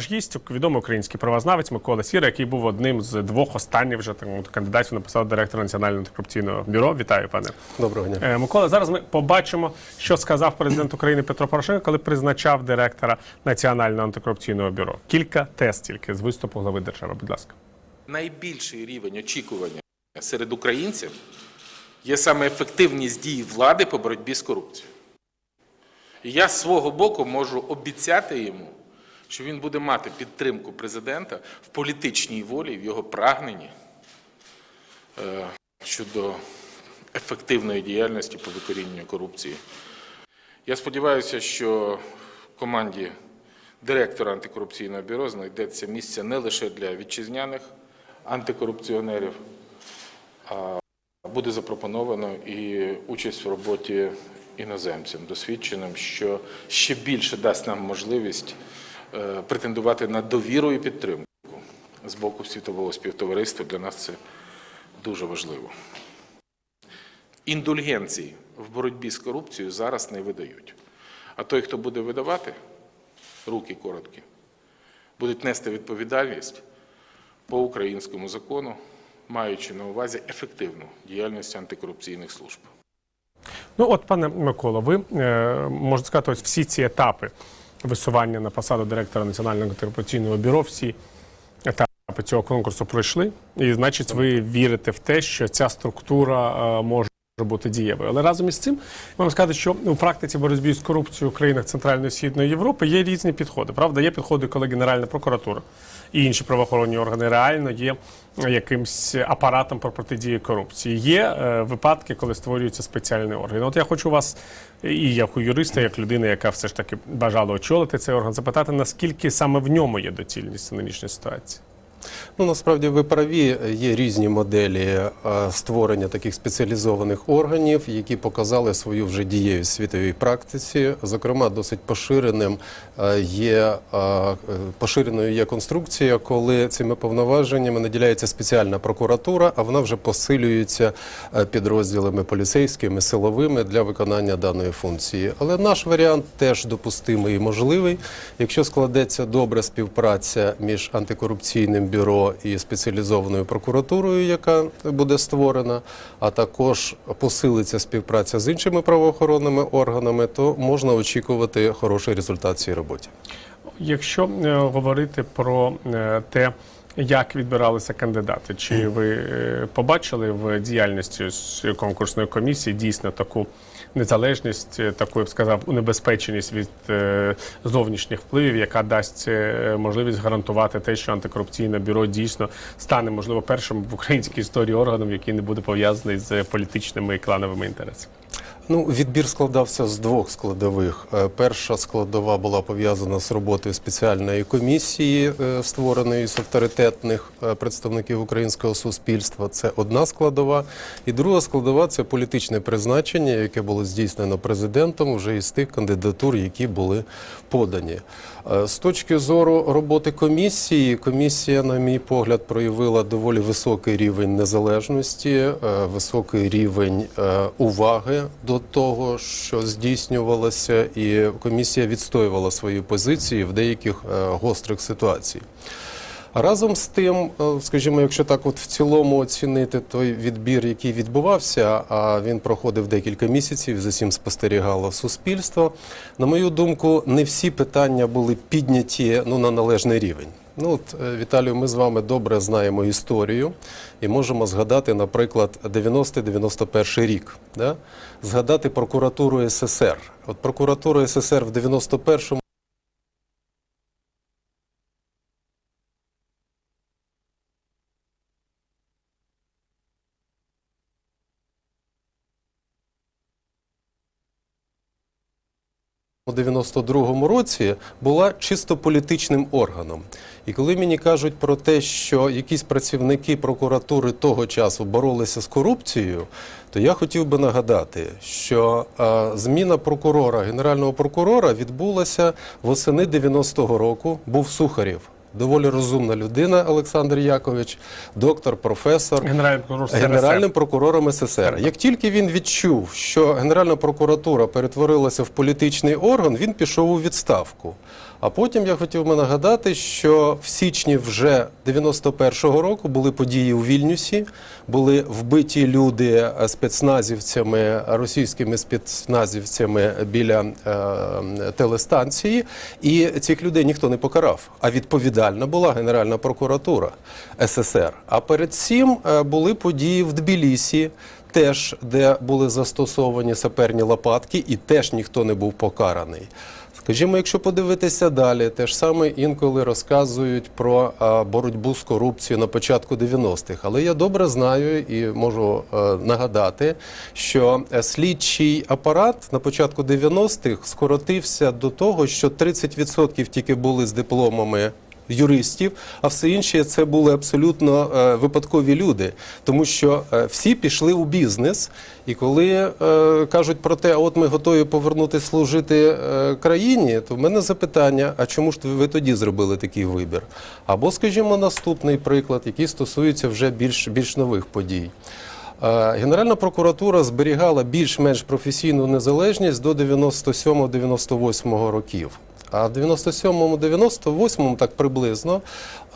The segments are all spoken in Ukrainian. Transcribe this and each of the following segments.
наш гість, відомий український правознавець Микола Сіра, який був одним з двох останніх вже мовити, кандидатів на посаду директора Національного антикорупційного бюро. Вітаю, пане. Доброго дня. Е, Микола, зараз ми побачимо, що сказав президент України Петро Порошенко, коли призначав директора Національного антикорупційного бюро. Кілька тез тільки з виступу глави держави. Будь ласка. найбільший рівень очікування серед українців є саме ефективність дій влади по боротьбі з корупцією. І я з свого боку можу обіцяти йому, що він буде мати підтримку президента в політичній волі, в його прагненні е, щодо ефективної діяльності по викоріненню корупції. Я сподіваюся, що команді директора антикорупційного бюро знайдеться місце не лише для вітчизняних антикорупціонерів, а буде запропоновано і участь в роботі іноземцям, досвідченим, що ще більше дасть нам можливість претендувати на довіру і підтримку з боку світового співтовариства. Для нас це дуже важливо. Індульгенції в боротьбі з корупцією зараз не видають. А той, хто буде видавати, руки короткі, будуть нести відповідальність по українському закону, маючи на увазі ефективну діяльність антикорупційних служб. Ну, от, пане Микола, ви е, можете сказати, ось всі ці етапи висування на посаду директора Національного антикорупційного бюро, всі етапи цього конкурсу пройшли. І значить, ви вірите в те, що ця структура е, може бути дієвою. Але разом із цим вам сказати, що у практиці боротьби з корупцією в країнах Центральної і Східної Європи є різні підходи. Правда, є підходи, коли Генеральна прокуратура і інші правоохоронні органи реально є якимсь апаратом про протидії корупції. Є е, випадки, коли створюються спеціальні органи. От я хочу вас, і як у юриста, як людина, яка все ж таки бажала очолити цей орган, запитати, наскільки саме в ньому є доцільність в нинішній ситуації. Ну насправді ви праві, є різні моделі е, створення таких спеціалізованих органів, які показали свою вже дієвість світовій практиці. Зокрема, досить поширеним е, є е, поширеною є конструкція, коли цими повноваженнями наділяється спеціальна прокуратура, а вона вже посилюється підрозділами поліцейськими, силовими для виконання даної функції. Але наш варіант теж допустимий і можливий, якщо складеться добра співпраця між антикорупційним бюро і спеціалізованою прокуратурою, яка буде створена, а також посилиться співпраця з іншими правоохоронними органами, то можна очікувати хороший результат цій роботі. Якщо е, говорити про е, те, як відбиралися кандидати, чи ви е, побачили в діяльності конкурсної комісії дійсно таку незалежність, е, таку я б сказав, унебезпеченість від е, зовнішніх впливів, яка дасть можливість гарантувати те, що антикорупційне бюро дійсно стане можливо першим в українській історії органом, який не буде пов'язаний з політичними і клановими інтересами? Ну, відбір складався з двох складових. Е, Перша складова була пов'язана з роботою спеціальної комісії, е, створеної з авторитетних е, представників українського суспільства. Це одна складова. І друга складова це політичне призначення, яке було здійснено президентом вже із тих кандидатур, які були подані. З точки зору роботи комісії, комісія, на мій погляд, проявила доволі високий рівень незалежності, високий рівень уваги до того, що здійснювалося, і комісія відстоювала свої позиції в деяких е, гострих ситуаціях. Разом з тим, е, скажімо, якщо так от в цілому оцінити той відбір, який відбувався, а він проходив декілька місяців, за цим спостерігало суспільство. На мою думку, не всі питання були підняті ну, на належний рівень. Ну от, е, Віталію, ми з вами добре знаємо історію і можемо згадати, наприклад, 90-91 рік. Да? Згадати прокуратуру СССР. От прокуратура СССР в 91-му у 92-му році була чисто політичним органом. І коли мені кажуть про те, що якісь працівники прокуратури того часу боролися з корупцією, то я хотів би нагадати, що е, зміна прокурора, генерального прокурора відбулася восени 90-го року. Був Сухарєв. Доволі розумна людина Олександр Якович, доктор, професор. Генеральний прокурор СРСР. Генеральним прокурором СССР. Як тільки він відчув, що Генеральна прокуратура перетворилася в політичний орган, він пішов у відставку. А потім я хотів би нагадати, що в січні вже 91-го року були події у Вільнюсі, були вбиті люди е, спецназівцями, російськими спецназівцями біля е, телестанції, і цих людей ніхто не покарав. А відповідальна була Генеральна прокуратура СССР. А перед цим е, були події в Тбілісі, теж де були застосовані саперні лопатки, і теж ніхто не був покараний. Скажімо, якщо подивитися далі, те ж саме інколи розказують про боротьбу з корупцією на початку 90-х. Але я добре знаю і можу е, нагадати, що е, слідчий апарат на початку 90-х скоротився до того, що 30% тільки були з дипломами юристів, а все інше це були абсолютно е, випадкові люди, тому що е, всі пішли у бізнес. І коли е, кажуть про те, от ми готові повернути служити країні, то в мене запитання: а чому ж ви тоді зробили такий вибір? Або, скажімо, наступний приклад, який стосується вже більш, більш нових подій. Генеральна прокуратура зберігала більш-менш професійну незалежність до 97-98 років. А в 97-му, 98-му, так приблизно,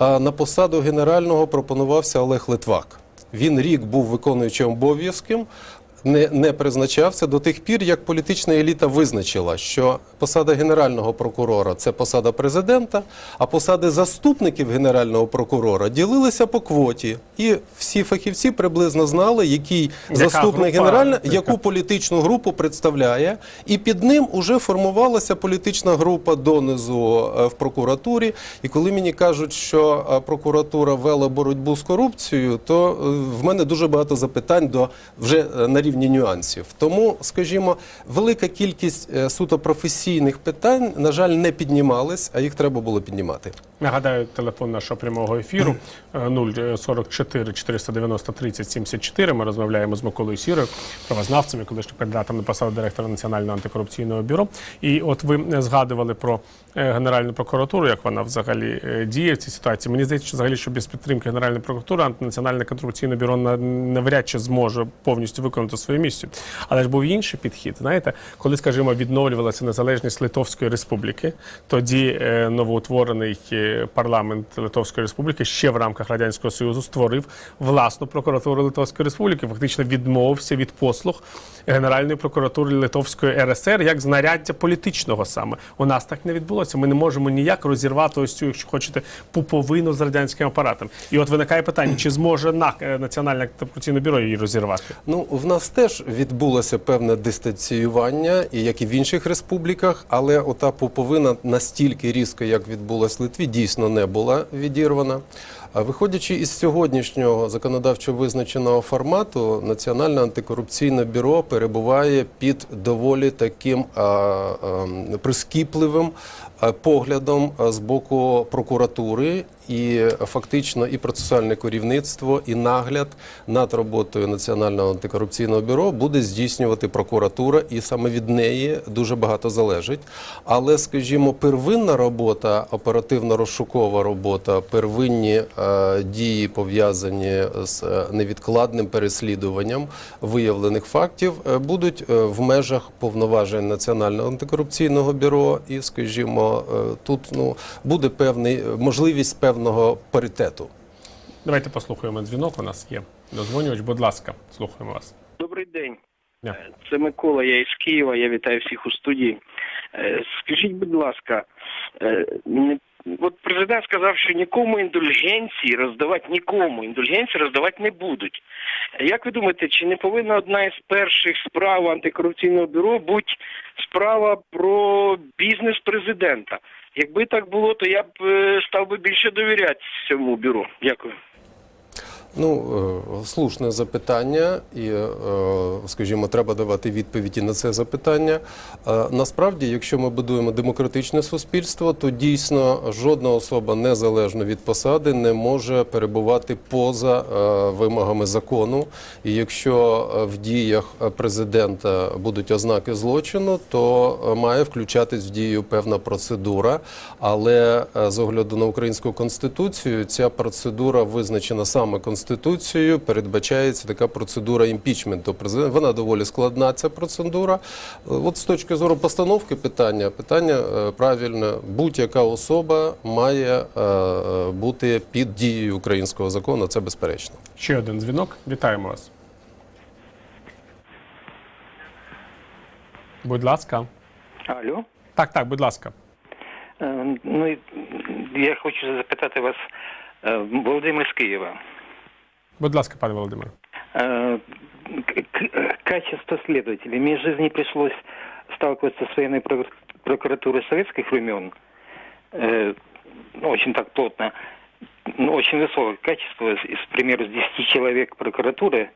е, на посаду генерального пропонувався Олег Литвак. Він рік був виконуючим обов'язком, не, не призначався до тих пір, як політична еліта визначила, що посада генерального прокурора це посада президента, а посади заступників генерального прокурора ділилися по квоті. І всі фахівці приблизно знали, який Яка заступник генерального, яку політичну групу представляє, і під ним уже формувалася політична група донизу е, в прокуратурі. І коли мені кажуть, що е, прокуратура вела боротьбу з корупцією, то е, в мене дуже багато запитань до вже на рівні нюансів. Тому, скажімо, велика кількість е, суто професійних питань, на жаль, не піднімались, а їх треба було піднімати. Нагадаю, телефон нашого прямого ефіру е, 044 490 30 74. Ми розмовляємо з Миколою Сірою, правознавцем і колишнім кандидатом на посаду директора Національного антикорупційного бюро. І от ви е, згадували про е, Генеральну прокуратуру, як вона взагалі діє в цій ситуації. Мені здається, що взагалі, що без підтримки Генеральної прокуратури Національне антикорупційне бюро на- навряд чи зможе повністю виконати свою місію. Але ж був інший підхід. Знаєте, коли, скажімо, відновлювалася незалежність Литовської Республіки, тоді е, новоутворений е, парламент Литовської Республіки ще в рамках радянського союзу створив власну прокуратуру Литовської Республіки. Фактично відмовився від послуг Генеральної прокуратури Литовської РСР як знаряддя політичного саме. У нас так не відбулося. Ми не можемо ніяк розірвати ось цю, якщо хочете, пуповину з радянським апаратом. І от виникає питання: чи зможе НАК, е, Національне антикорупційне бюро її розірвати? Ну, в нас теж відбулося певне дистанціювання, і як і в інших республіках, але ота пуповина настільки різко, як відбулась в Литві, дійсно не була відірвана. Виходячи із сьогоднішнього законодавчо визначеного формату, Національне антикорупційне бюро перебуває під доволі таким а, а, прискіпливим а, поглядом з боку прокуратури, і фактично і процесуальне керівництво, і нагляд над роботою Національного антикорупційного бюро буде здійснювати прокуратура, і саме від неї дуже багато залежить. Але, скажімо, первинна робота, оперативно-розшукова робота, первинні е, дії пов'язані з е, невідкладним переслідуванням виявлених фактів, е, будуть е, в межах повноважень Національного антикорупційного бюро, і, скажімо, е, тут ну буде певний можливість певного паритету. Давайте послухаємо дзвінок. У нас є дозвонювач. Будь ласка, слухаємо вас. Добрий день. Дня. Е, Це Микола, я із Києва. Я вітаю всіх у студії. Е, Скажіть, будь ласка, не- от президент сказав, що нікому індульгенції роздавати нікому індульгенції роздавати не будуть. Як ви думаєте, чи не повинна одна із перших справ антикорупційного бюро бути справа про бізнес президента? Якби так було, то я б е, став би більше довіряти цьому бюро. Дякую. Ну, е, слушне запитання, і, е, скажімо, треба давати відповіді на це запитання. Е, Насправді, якщо ми будуємо демократичне суспільство, то дійсно жодна особа незалежно від посади не може перебувати поза вимогами закону. І якщо в діях президента будуть ознаки злочину, то має включатись в дію певна процедура. Але з огляду на українську конституцію, ця процедура визначена саме конституцією конституцією передбачається така процедура імпічменту президента. Вона доволі складна. Ця процедура. От з точки зору постановки питання, питання е, правильне. Будь-яка особа має е, е, бути під дією українського закону. Це безперечно. Ще один дзвінок. Вітаємо вас. Будь ласка. Алло. Так, так, будь ласка. Ну, я хочу запитати вас, Володимир з Києва. Будь ласка, пане Володимире. Э, Качество следователей. Мне в жизни пришлось сталкиваться с военной прокур- прокуратурой советских времен. Э, ну, очень так плотно. Ну, очень высокое качество. Из, к примеру, с 10 человек прокуратуры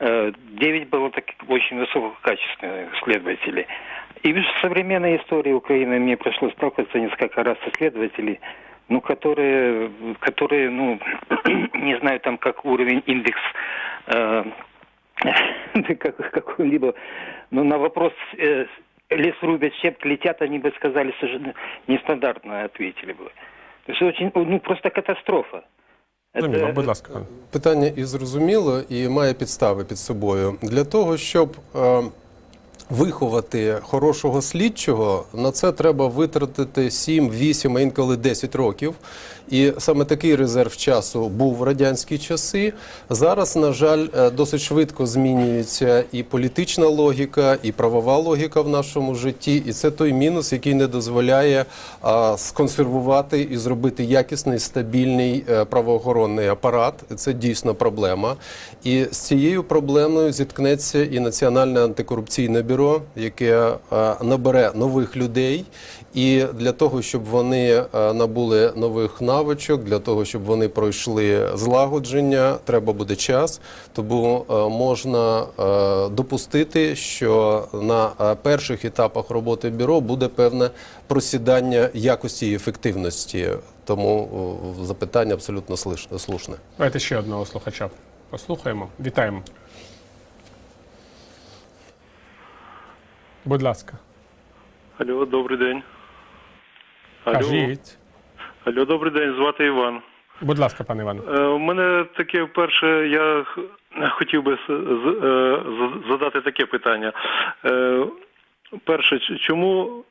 э, 9 было так, очень высококачественных следователей. И в современной истории Украины мне пришлось сталкиваться несколько раз со следователей, ну, которые, которые, ну, не знаю, там, как уровень индекс э, как- какой-либо, но на вопрос э, лес рубят, щепки летят, они бы сказали совершенно нестандартно ответили бы. То есть очень, ну, просто катастрофа. Зрозуміло, будь ласка. пане. Питання і зрозуміло, і має підстави під собою. Для того, щоб е, виховати хорошого слідчого, на це треба витратити 7, 8, а інколи 10 років. І саме такий резерв часу був в радянські часи. Зараз, на жаль, е, досить швидко змінюється і політична логіка, і правова логіка в нашому житті. І це той мінус, який не дозволяє а, сконсервувати і зробити якісний стабільний е, правоохоронний апарат. Це дійсно проблема. І з цією проблемою зіткнеться і Національне антикорупційне бюро, яке е, набере нових людей. І для того, щоб вони е, набули нових навичок, для того, щоб вони пройшли злагодження, треба буде час. Тому е, можна е, допустити, що на перших етапах роботи бюро буде певне просідання якості і ефективності. Тому запитання абсолютно слушне. Давайте ще одного слухача послухаємо. Вітаємо. Будь ласка. Алло, добрий день. Алло, Кажіть. Алло, добрий день, звати Іван. Будь ласка, пане Іване. Е, У мене таке перше, я хотів би е, задати таке питання. Е, Перше, чому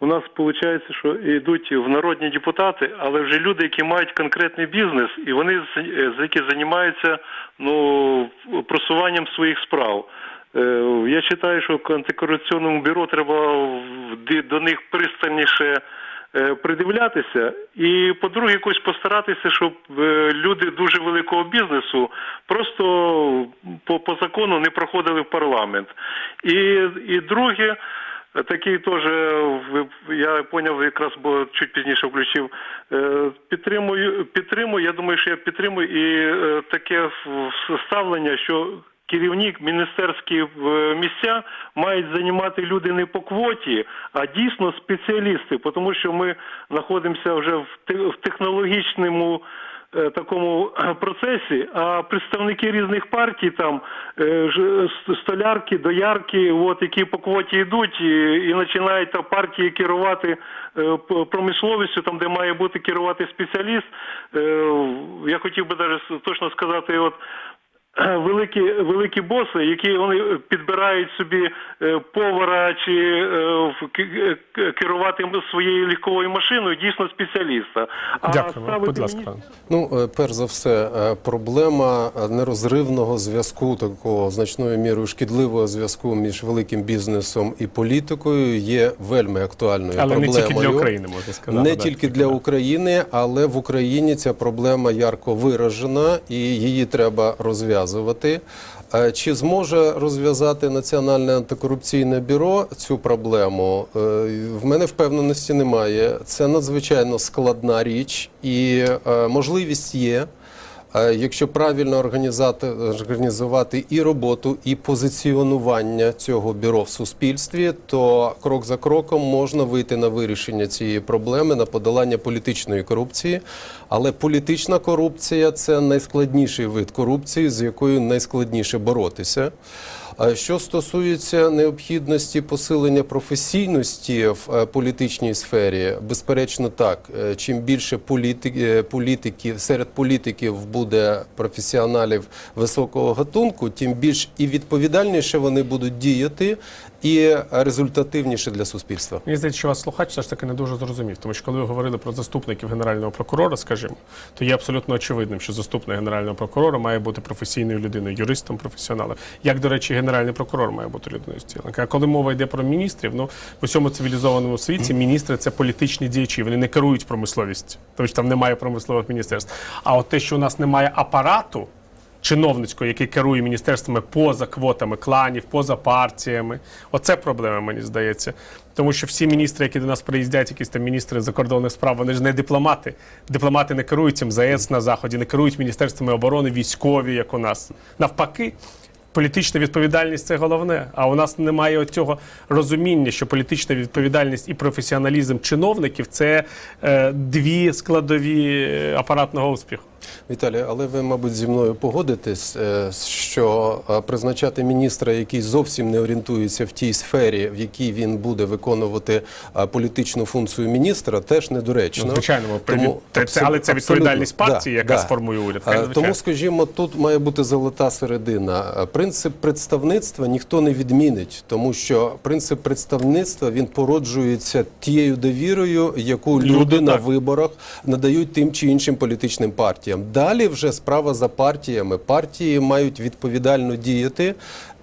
у нас виходить, що йдуть в народні депутати, але вже люди, які мають конкретний бізнес, і вони які займаються ну, просуванням своїх справ. Я вважаю, що антикорупційному бюро треба до них пристальніше придивлятися, і по-друге, якось постаратися, щоб е, люди дуже великого бізнесу просто по, по закону не проходили в парламент. І, і друге. Такий теж я поняв, якраз бо чуть пізніше включив. Е, Підтримую, підтримую. Я думаю, що я підтримую і е, таке ставлення, що керівник міністерські е, місця мають займати люди не по квоті, а дійсно спеціалісти, тому що ми знаходимося вже в технологічному е, такому е, процесі, а представники різних партій там столярки, доярки, от які по квоті йдуть, і, і починають партії керувати промисловістю, там де має бути керувати спеціаліст. Я хотів би навіть точно сказати, от. Великі великі боси, які вони підбирають собі е, повара чи е, к- керувати своєю легковою машиною, дійсно спеціаліста. А Дякуємо. ставити Будь ласка. Ну, е, перш за все, е, проблема е, нерозривного зв'язку, такого значною мірою шкідливого зв'язку між великим бізнесом і політикою є вельми актуальною Але не проблемою. тільки для України, можна сказати. Не да, тільки для України, але в Україні ця проблема ярко виражена і її треба розв'язувати. Е, Чи зможе розв'язати Національне антикорупційне бюро цю проблему? Е, В мене впевненості немає. Це надзвичайно складна річ, і е, можливість є. Якщо правильно організувати і роботу, і позиціонування цього бюро в суспільстві, то крок за кроком можна вийти на вирішення цієї проблеми, на подолання політичної корупції. Але політична корупція це найскладніший вид корупції, з якою найскладніше боротися. А що стосується необхідності посилення професійності в е, політичній сфері, безперечно, так. Е, Чим більше політики, політиків серед політиків буде професіоналів високого гатунку, тим більш і відповідальніше вони будуть діяти, і результативніше для суспільства. Мені здається, що вас слухач все ж таки не дуже зрозумів, тому що коли ви говорили про заступників генерального прокурора, скажімо, то є абсолютно очевидним, що заступник генерального прокурора має бути професійною людиною, юристом, професіоналом. Як, до речі, генеральний прокурор має бути людиною стіленка. А коли мова йде про міністрів, ну в усьому цивілізованому світі міністри це політичні діячі, вони не керують промисловістю, тому що там немає промислових міністерств. А от те, що у нас немає апарату чиновницького, який керує міністерствами поза квотами кланів, поза партіями. Оце проблема, мені здається. Тому що всі міністри, які до нас приїздять, якісь там міністри закордонних справ, вони ж не дипломати. Дипломати не керують МЗС на заході, не керують міністерствами оборони, військові, як у нас. Навпаки. Політична відповідальність це головне. А у нас немає цього розуміння, що політична відповідальність і професіоналізм чиновників це е, дві складові е, апаратного успіху. Віталій, але ви, мабуть, зі мною погодитесь, е, що е, призначати міністра, який зовсім не орієнтується в тій сфері, в якій він буде виконувати е, політичну функцію міністра, теж недоречно. Ну, звичайно, при- Тому це- це- але це абсолютно, відповідальність да, партії, яка да. сформує уряд. Звичайно. Тому, скажімо, тут має бути золота середина. Принцип представництва ніхто не відмінить, тому що принцип представництва він породжується тією довірою, яку Люди, люди на так. виборах надають тим чи іншим політичним партіям. Далі вже справа за партіями. Партії мають відповідально діяти.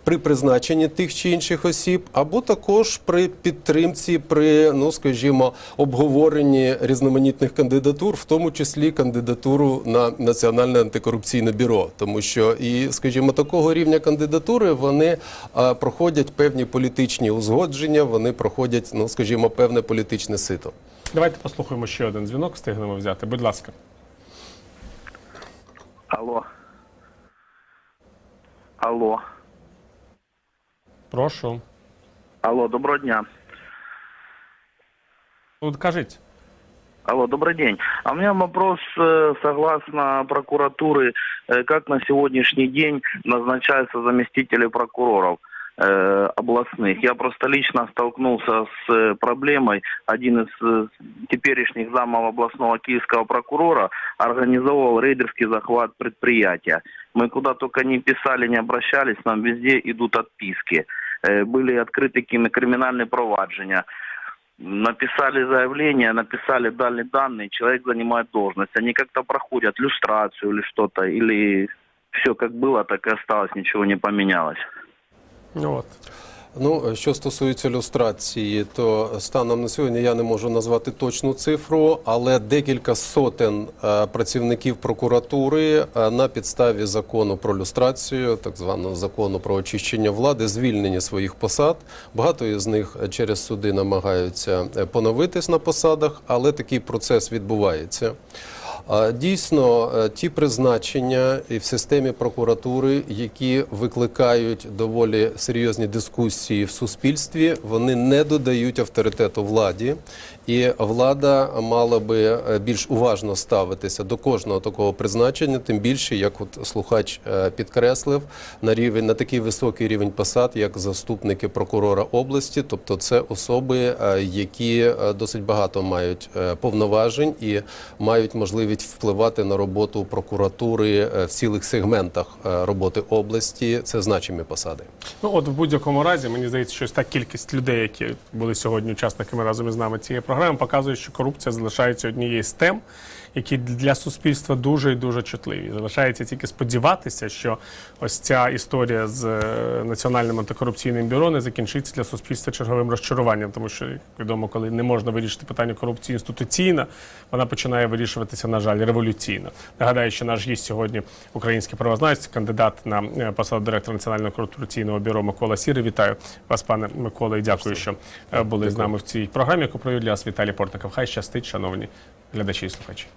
При призначенні тих чи інших осіб, або також при підтримці, при ну скажімо, обговоренні різноманітних кандидатур, в тому числі кандидатуру на національне антикорупційне бюро, тому що і, скажімо, такого рівня кандидатури вони а, проходять певні політичні узгодження, вони проходять, ну скажімо, певне політичне сито. Давайте послухаємо ще один дзвінок, встигнемо взяти. Будь ласка. Алло. Алло. Прошу. Алло, доброго дня. Ну, кажіть. Алло, добрый день. А у меня вопрос, э, согласно прокуратуры, э, как на сегодняшний день назначаются заместители прокуроров областных. Я просто лично столкнулся с э, проблемой. Один из э, теперешних замов областного киевского прокурора организовал рейдерский захват предприятия. Мы куда только не писали, не обращались, нам везде идут отписки. Э, Были открыты криминальные проваджения. Написали заявление, написали, дали данные, человек занимает должность. Они как-то проходят люстрацию или что-то, или все как было, так и осталось, ничего не поменялось. От. Ну, що стосується люстрації, то станом на сьогодні я не можу назвати точну цифру, але декілька сотень е, працівників прокуратури е, на підставі закону про люстрацію, так званого закону про очищення влади, звільнені своїх посад. Багато із них через суди намагаються е, поновитись на посадах, але такий процес відбувається. Дійсно, е, ті призначення і в системі прокуратури, які викликають доволі серйозні дискусії в суспільстві, вони не додають авторитету владі, і влада мала би е, більш уважно ставитися до кожного такого призначення, тим більше, як от слухач е, підкреслив, на рівень на такий високий рівень посад, як заступники прокурора області, тобто це особи, е, які досить багато мають повноважень і мають можливість впливати на роботу прокуратури в цілих сегментах роботи області. Це значимі посади. Ну, от в будь-якому разі, мені здається, що ось та кількість людей, які були сьогодні учасниками разом із нами цієї програми, показує, що корупція залишається однією з тем, які для суспільства дуже і дуже чутливі. Залишається тільки сподіватися, що ось ця історія з е, національним антикорупційним бюро не закінчиться для суспільства черговим розчаруванням, тому що як відомо, коли не можна вирішити питання корупції інституційно, вона починає вирішуватися, на жаль, революційно. Нагадаю, що наш гість сьогодні український правознавець, кандидат на е, посаду директора національного корупційного бюро Микола Сірий. Вітаю вас, пане Микола, і дякую, що е, були з нами в цій програмі, яку провів для вас Віталій Портников. Хай щастить, шановні глядачі і слухачі.